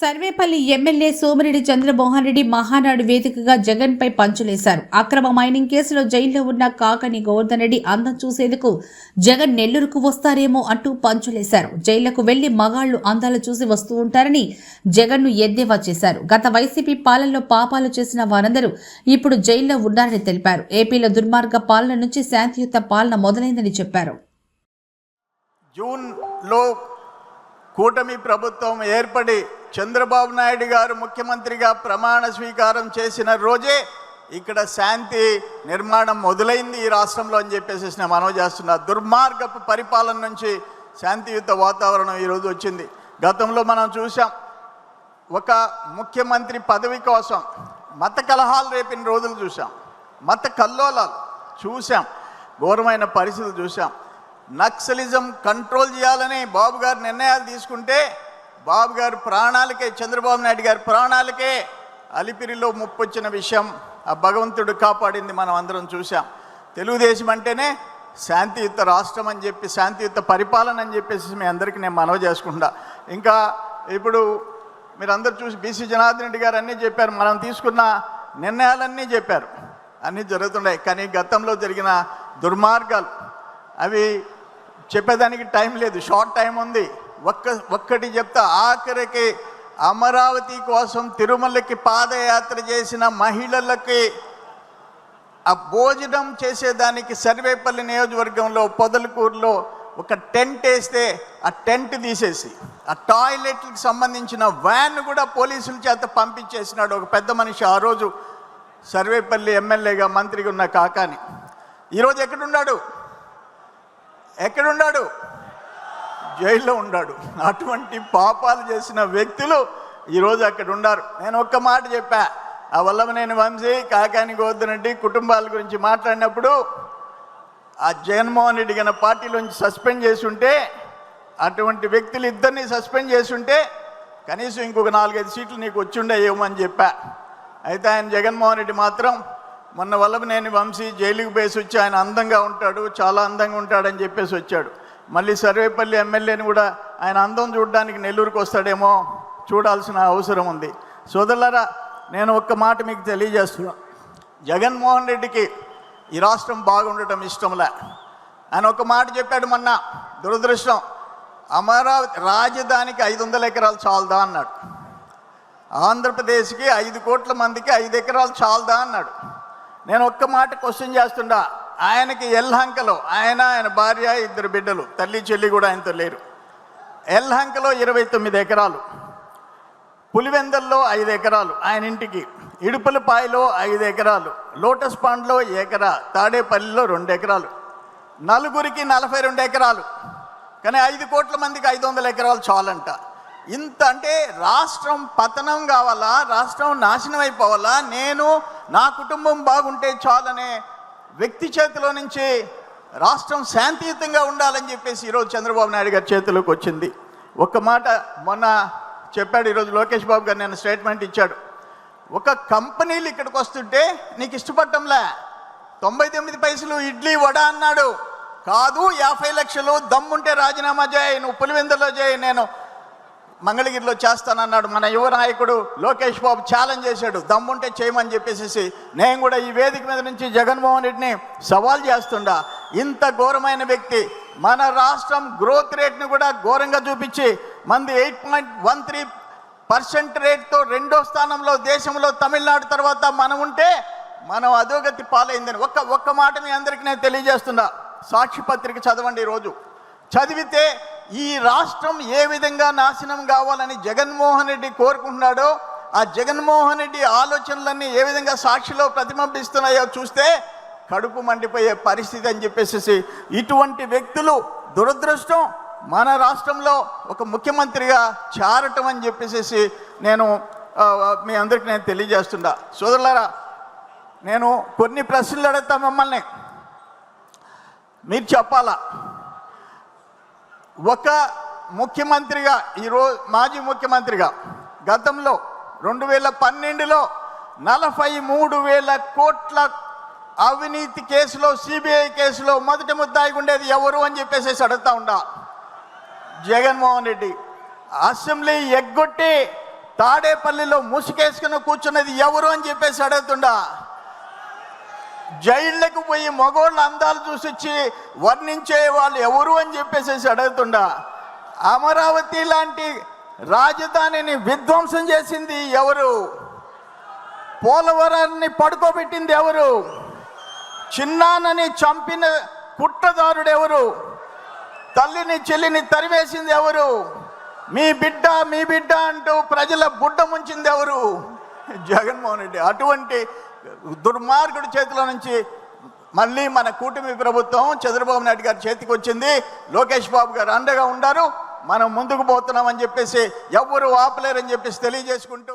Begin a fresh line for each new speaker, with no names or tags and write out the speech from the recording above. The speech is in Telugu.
సర్వేపల్లి ఎమ్మెల్యే సోమిరెడ్డి చంద్రమోహన్ రెడ్డి మహానాడు వేదికగా జగన్ పై పంచులేశారు. అక్రమ మైనింగ్ కేసులో జైల్లో ఉన్న కాకని గోవర్ధన్ రెడ్డి అందం చూసేందుకు జగన్ నెల్లూరుకు వస్తారేమో అంటూ పంచులేశారు. జైళ్ళకు వెళ్ళి మగాళ్ళు అందాలు చూసి వస్తూ ఉంటారని జగన్ను ఎద్దేవా చేశారు. గత వైసీపీ పాలనలో పాపాలు చేసిన వారందరూ ఇప్పుడు జైల్లో ఉన్నారని తెలిపారు. ఏపీలో దుర్మార్గ పాలన నుంచి శాంతియుత పాలన మొదలైందని చెప్పారు.
జూన్లో కూటమి ప్రభుత్వం ఏర్పడి చంద్రబాబు నాయుడు గారు ముఖ్యమంత్రిగా ప్రమాణ స్వీకారం చేసిన రోజే ఇక్కడ శాంతి నిర్మాణం మొదలైంది ఈ రాష్ట్రంలో అని చెప్పేసి నేను మనవి చేస్తున్నా. దుర్మార్గపు పరిపాలన నుంచి శాంతియుత వాతావరణం ఈరోజు వచ్చింది. గతంలో మనం చూసాం ఒక ముఖ్యమంత్రి పదవి కోసం మత కలహాలు రేపిన రోజులు చూసాం మత కల్లోలాలు చూసాం ఘోరమైన పరిస్థితులు చూసాం నక్సలిజం కంట్రోల్ చేయాలని బాబు గారు నిర్ణయాలు తీసుకుంటే బాబు గారు ప్రాణాలకే చంద్రబాబు నాయుడు గారి ప్రాణాలకే అలిపిరిలో ముప్పొచ్చిన విషయం ఆ భగవంతుడు కాపాడింది మనం అందరం చూసాం తెలుగుదేశం అంటేనే శాంతియుత రాష్ట్రం అని చెప్పి శాంతియుత పరిపాలన అని చెప్పేసి మీ అందరికీ నేను మనవి చేసుకుంటా. ఇంకా ఇప్పుడు మీరు అందరు చూసి బీసీ జనార్దన్ రెడ్డి గారు అన్నీ చెప్పారు మనం తీసుకున్న నిర్ణయాలన్నీ చెప్పారు. అన్నీ జరుగుతున్నాయి కానీ గతంలో జరిగిన దుర్మార్గాలు అవి చెప్పేదానికి టైం లేదు షార్ట్ టైం ఉంది. ఒక్క ఒక్కటి చెప్తా ఆఖరికి అమరావతి కోసం తిరుమలకి పాదయాత్ర చేసిన మహిళలకి ఆ భోజనం చేసేదానికి సర్వేపల్లి నియోజకవర్గంలో పొదలకూరులో ఒక టెంట్ వేస్తే ఆ టెంట్ తీసేసి ఆ టాయిలెట్లకు సంబంధించిన వ్యాన్ కూడా పోలీసుల చేత పంపించేసినాడు ఒక పెద్ద మనిషి. ఆ రోజు సర్వేపల్లి ఎమ్మెల్యేగా మంత్రిగా ఉన్న కాకాని. ఈరోజు ఎక్కడున్నాడు? ఎక్కడున్నాడు? జైల్లో ఉన్నాడు అటువంటి పాపాలు చేసిన వ్యక్తులు ఈరోజు అక్కడ ఉన్నారు నేను ఒక్క మాట చెప్పా. ఆ వల్లభనేని వంశీ కాకాని గోవర్ధన్ కుటుంబాల గురించి మాట్లాడినప్పుడు ఆ జగన్మోహన్ రెడ్డి గన పార్టీలోంచి సస్పెండ్ చేసి ఉంటే అటువంటి వ్యక్తులు ఇద్దరిని సస్పెండ్ చేసి ఉంటే కనీసం ఇంకొక నాలుగైదు సీట్లు నీకు వచ్చిండే ఏమని చెప్పా. అయితే ఆయన జగన్మోహన్ రెడ్డి మాత్రం మొన్న వల్లభనేని వంశీ జైలుకు బేసి వచ్చి ఆయన అందంగా ఉంటాడు చాలా అందంగా ఉంటాడని చెప్పేసి వచ్చాడు. మళ్ళీ సర్వేపల్లి ఎమ్మెల్యేని కూడా ఆయన అందం చూడడానికి నెల్లూరుకు వస్తాడేమో చూడాల్సిన అవసరం ఉంది. సోదరులారా నేను ఒక్క మాట మీకు తెలియజేస్తున్నా. జగన్మోహన్ రెడ్డికి ఈ రాష్ట్రం బాగుండటం ఇష్టంలే. ఆయన ఒక మాట చెప్పాడు మొన్న దురదృష్టం అమరావతి రాజధానికి ఐదు వందల ఎకరాలు చాలదా అన్నాడు. ఆంధ్రప్రదేశ్కి ఐదు కోట్ల మందికి ఐదు ఎకరాలు చాలదా అన్నాడు. నేను ఒక్క మాట క్వశ్చన్ చేస్తుండా ఆయనకి ఎల్హంకలో ఆయన ఆయన భార్య ఇద్దరు బిడ్డలు తల్లి చెల్లి కూడా ఆయనతో లేరు. ఎల్హంకలో ఇరవై తొమ్మిది ఎకరాలు పులివెందల్లో ఐదు ఎకరాలు ఆయన ఇంటికి ఇడుపులపాయలో ఐదు ఎకరాలు లోటస్ పాండ్లో ఎకరా తాడేపల్లిలో రెండు ఎకరాలు నలుగురికి నలభై రెండు ఎకరాలు. కానీ ఐదు కోట్ల మందికి ఐదు వందల ఎకరాలు చాలంట. ఇంత అంటే రాష్ట్రం పతనం కావాలా? రాష్ట్రం నాశనం అయిపోవాలా? నేను నా కుటుంబం బాగుంటే చాలనే వ్యక్తి చేతిలో నుంచి రాష్ట్రం శాంతియుతంగా ఉండాలని చెప్పేసి ఈరోజు చంద్రబాబు నాయుడు గారి చేతిలోకి వచ్చింది. ఒక్క మాట మొన్న చెప్పాడు ఈరోజు లోకేష్ బాబు గారు నేను స్టేట్మెంట్ ఇచ్చాడు. ఒక కంపెనీలు ఇక్కడికి వస్తుంటే నీకు ఇష్టపడటంలే. తొంభై తొమ్మిది పైసలు ఇడ్లీ వడ అన్నాడు. కాదు యాభై లక్షలు దమ్ముంటే రాజీనామా చేయి నువ్వు పులివెందులో చేయి నేను మంగళగిరిలో చేస్తానన్నాడు. మన యువ నాయకుడు లోకేష్ బాబు ఛాలెంజ్ చేశాడు. దమ్ముంటే చేయమని చెప్పేసి నేను కూడా ఈ వేదిక మీద నుంచి జగన్మోహన్ రెడ్డిని సవాల్ చేస్తుండా. ఇంత ఘోరమైన వ్యక్తి మన రాష్ట్రం గ్రోత్ రేట్ని కూడా ఘోరంగా చూపించి మంది eight point one three percent రేట్తో రెండో స్థానంలో దేశంలో తమిళనాడు తర్వాత మనం ఉంటే మనం అధోగతి పాలైందని ఒక్క ఒక్క మాట మీ అందరికీ నేను తెలియజేస్తున్నా. సాక్షి పత్రిక చదవండి ఈరోజు. చదివితే ఈ రాష్ట్రం ఏ విధంగా నాశనం కావాలని జగన్మోహన్ రెడ్డి కోరుకుంటున్నాడో ఆ జగన్మోహన్ రెడ్డి ఆలోచనలన్నీ ఏ విధంగా సాక్షిలో ప్రతిబింబిస్తున్నాయో చూస్తే కడుపు మండిపోయే పరిస్థితి అని చెప్పేసి ఇటువంటి వ్యక్తులు దురదృష్టం మన రాష్ట్రంలో ఒక ముఖ్యమంత్రిగా చారటం అని చెప్పేసి నేను మీ అందరికి నేను తెలియజేస్తున్నా. సోదరులారా నేను కొన్ని ప్రశ్నలు అడుగుతా మిమ్మల్ని. మీరు చెప్పాలా? ఒక ముఖ్యమంత్రిగా ఈరోజు మాజీ ముఖ్యమంత్రిగా గతంలో రెండు వేల పన్నెండులో నలభై మూడు వేల కోట్ల అవినీతి కేసులో సిబిఐ కేసులో మొదటి ముద్దాయి ఉండేది ఎవరు అని చెప్పేసి అడుగుతా ఉండా జగన్మోహన్ రెడ్డి. అసెంబ్లీ ఎగ్గొట్టి తాడేపల్లిలో ముసుకేసుకుని కూర్చున్నది ఎవరు అని చెప్పేసి అడుగుతుండా. జైళ్ళకు పోయి మగోళ్ళ అందాలు చూసొచ్చి వర్ణించే వాళ్ళు ఎవరు అని చెప్పేసి అడుగుతుండా. అమరావతి లాంటి రాజధానిని విధ్వంసం చేసింది ఎవరు? పోలవరాన్ని పడుకోబెట్టింది ఎవరు? చిన్నానని చంపిన కుట్రదారుడు ఎవరు? తల్లిని చెల్లిని తరివేసింది ఎవరు? మీ బిడ్డ మీ బిడ్డ అంటూ ప్రజల బుడ్డ ముంచింది ఎవరు? జగన్మోహన్ రెడ్డి. అటువంటి దుర్మార్గుడి చేతిలో నుంచి మళ్ళీ మన కూటమి ప్రభుత్వం చంద్రబాబు నాయుడు గారి చేతికి వచ్చింది. లోకేష్ బాబు గారు అండగా ఉండారు. మనం ముందుకు పోతున్నామని చెప్పేసి ఎవ్వరు ఆపలేరని చెప్పేసి తెలియజేసుకుంటూ